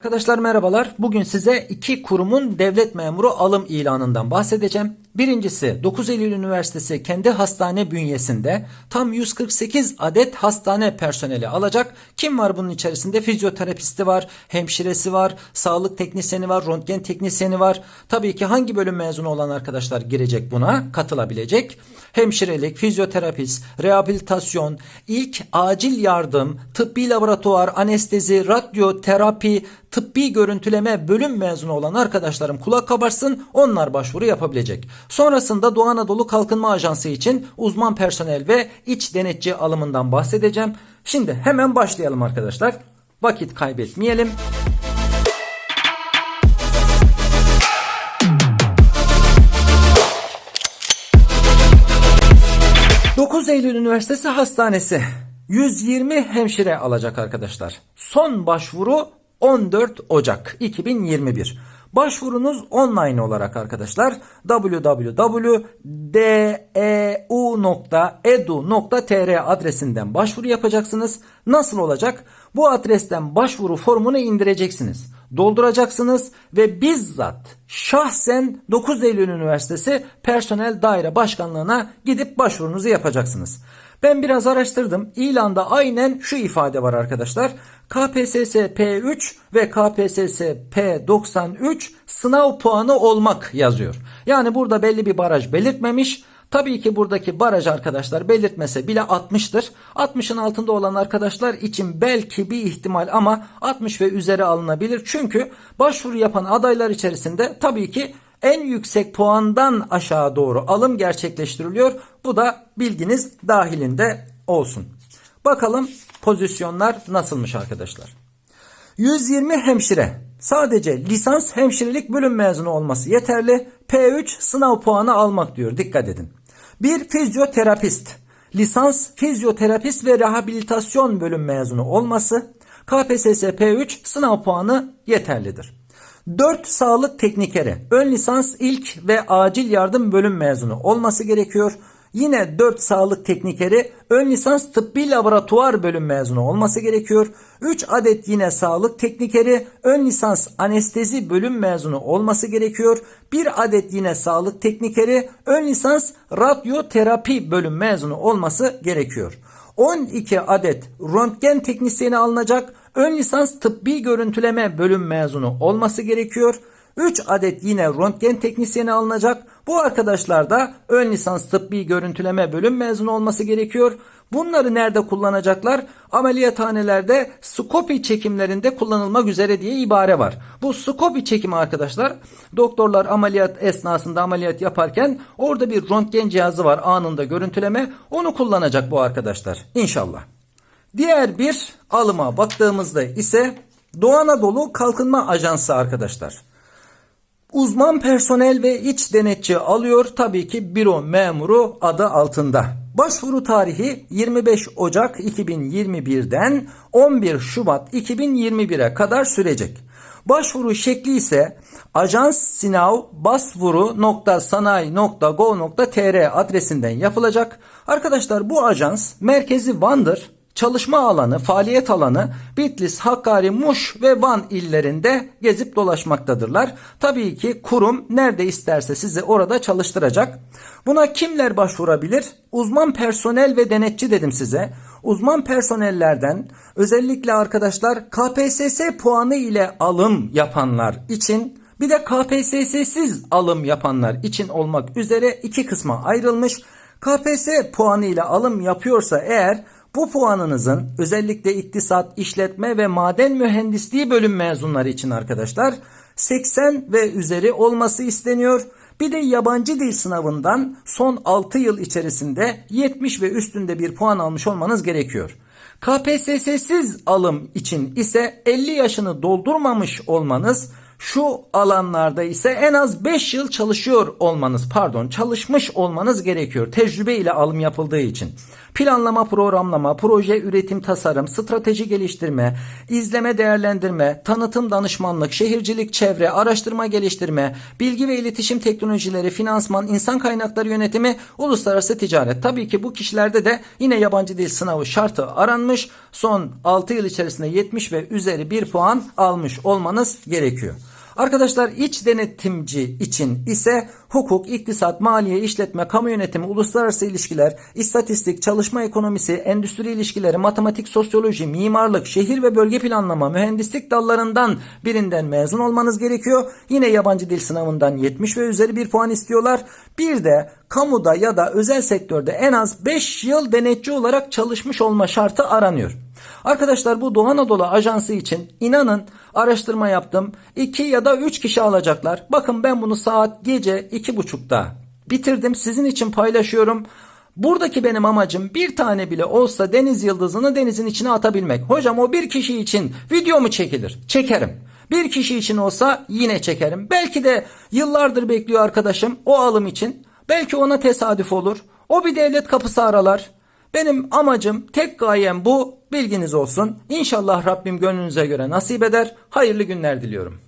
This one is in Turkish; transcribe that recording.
Arkadaşlar merhabalar. Bugün size iki kurumun devlet memuru alım ilanından bahsedeceğim. Birincisi 9 Eylül Üniversitesi kendi hastane bünyesinde tam 148 adet hastane personeli alacak. Kim var bunun içerisinde? Fizyoterapisti var, hemşiresi var, sağlık teknisyeni var, röntgen teknisyeni var. Tabii ki hangi bölüm mezunu olan arkadaşlar girecek buna, katılabilecek. Hemşirelik, fizyoterapist, rehabilitasyon, ilk acil yardım, tıbbi laboratuvar, anestezi, radyoterapi, tıbbi görüntüleme bölüm mezunu olan arkadaşlarım kulak kabarsın onlar başvuru yapabilecek. Sonrasında Doğu Anadolu Kalkınma Ajansı için uzman personel ve iç denetçi alımından bahsedeceğim. Şimdi hemen başlayalım arkadaşlar. Vakit kaybetmeyelim. ...9 Eylül Üniversitesi Hastanesi... ...120 hemşire alacak arkadaşlar. Son başvuru 14 Ocak 2021. Başvurunuz online olarak arkadaşlar www.deu.edu.tr adresinden başvuru yapacaksınız. Nasıl olacak? Bu adresten başvuru formunu indireceksiniz. Dolduracaksınız ve bizzat şahsen 9 Eylül Üniversitesi Personel Daire Başkanlığına gidip başvurunuzu yapacaksınız. Ben biraz araştırdım. İlanda aynen şu ifade var arkadaşlar. KPSS P3 ve KPSS P93 sınav puanı olmak yazıyor. Yani burada belli bir baraj belirtmemiş. Tabii ki buradaki baraj arkadaşlar belirtmese bile 60'tır. 60'ın altında olan arkadaşlar için belki bir ihtimal ama 60 ve üzeri alınabilir. Çünkü başvuru yapan adaylar içerisinde tabii ki en yüksek puandan aşağı doğru alım gerçekleştiriliyor. Bu da bilginiz dahilinde olsun. Bakalım pozisyonlar nasılmış arkadaşlar. 120 hemşire sadece lisans hemşirelik bölüm mezunu olması yeterli. P3 sınav puanı almak diyor dikkat edin. Bir fizyoterapist lisans fizyoterapist ve rehabilitasyon bölüm mezunu olması KPSS P3 sınav puanı yeterlidir. 4 sağlık teknikeri ön lisans ilk ve acil yardım bölüm mezunu olması gerekiyor. Yine 4 sağlık teknikeri ön lisans tıbbi laboratuvar bölüm mezunu olması gerekiyor. 3 adet yine sağlık teknikeri ön lisans anestezi bölüm mezunu olması gerekiyor. 1 adet yine sağlık teknikeri ön lisans radyoterapi bölüm mezunu olması gerekiyor. 12 adet röntgen teknisyeni alınacak. Ön lisans tıbbi görüntüleme bölüm mezunu olması gerekiyor. 3 adet yine röntgen teknisyeni alınacak. Bu arkadaşlar da ön lisans tıbbi görüntüleme bölüm mezunu olması gerekiyor. Bunları nerede kullanacaklar? Ameliyathanelerde skopi çekimlerinde kullanılmak üzere diye ibare var. Bu skopi çekimi arkadaşlar doktorlar ameliyat esnasında ameliyat yaparken orada bir röntgen cihazı var anında görüntüleme. Onu kullanacak bu arkadaşlar inşallah. Diğer bir alıma baktığımızda ise Doğu Anadolu Kalkınma Ajansı arkadaşlar. Uzman personel ve iç denetçi alıyor tabii ki büro memuru adı altında. Başvuru tarihi 25 Ocak 2021'den 11 Şubat 2021'e kadar sürecek. Başvuru şekli ise ajans sınav basvuru.sanayi.go.tr adresinden yapılacak. Arkadaşlar bu ajans merkezi Van'dır. Çalışma alanı, faaliyet alanı Bitlis, Hakkari, Muş ve Van illerinde gezip dolaşmaktadırlar. Tabii ki kurum nerede isterse sizi orada çalıştıracak. Buna kimler başvurabilir? Uzman personel ve denetçi dedim size. Uzman personellerden özellikle arkadaşlar KPSS puanı ile alım yapanlar için bir de KPSS'siz alım yapanlar için olmak üzere iki kısma ayrılmış. KPSS puanı ile alım yapıyorsa eğer bu puanınızın özellikle iktisat, işletme ve maden mühendisliği bölüm mezunları için arkadaşlar 80 ve üzeri olması isteniyor. Bir de yabancı dil sınavından son 6 yıl içerisinde 70 ve üstünde bir puan almış olmanız gerekiyor. KPSS'siz alım için ise 50 yaşını doldurmamış olmanız Şu alanlarda ise en az 5 yıl çalışıyor olmanız, pardon, çalışmış olmanız gerekiyor. Tecrübe ile alım yapıldığı için. Planlama, programlama, proje, üretim, tasarım, strateji geliştirme, izleme, değerlendirme, tanıtım, danışmanlık, şehircilik, çevre, araştırma, geliştirme, bilgi ve iletişim teknolojileri, finansman, insan kaynakları yönetimi, uluslararası ticaret. Tabii ki bu kişilerde de yine yabancı dil sınavı şartı aranmış. Son 6 yıl içerisinde 70 ve üzeri 1 puan almış olmanız gerekiyor. Arkadaşlar iç denetimci için ise hukuk, iktisat, maliye, işletme, kamu yönetimi, uluslararası ilişkiler, istatistik, çalışma ekonomisi, endüstri ilişkileri, matematik, sosyoloji, mimarlık, şehir ve bölge planlama, mühendislik dallarından birinden mezun olmanız gerekiyor. Yine yabancı dil sınavından 70 ve üzeri bir puan istiyorlar. Bir de kamuda ya da özel sektörde en az 5 yıl denetçi olarak çalışmış olma şartı aranıyor. Arkadaşlar bu Doğu Anadolu Ajansı için inanın araştırma yaptım. 2 ya da 3 kişi alacaklar. Bakın ben bunu saat gece 2.30'da bitirdim. Sizin için paylaşıyorum. Buradaki benim amacım bir tane bile olsa deniz yıldızını denizin içine atabilmek. Hocam o bir kişi için video mu çekilir? Çekerim. Bir kişi için olsa yine çekerim. Belki de yıllardır bekliyor arkadaşım o alım için. Belki ona tesadüf olur. O bir devlet kapısı aralar. Benim amacım, tek gayem bu. Bilginiz olsun. İnşallah Rabbim gönlünüze göre nasip eder. Hayırlı günler diliyorum.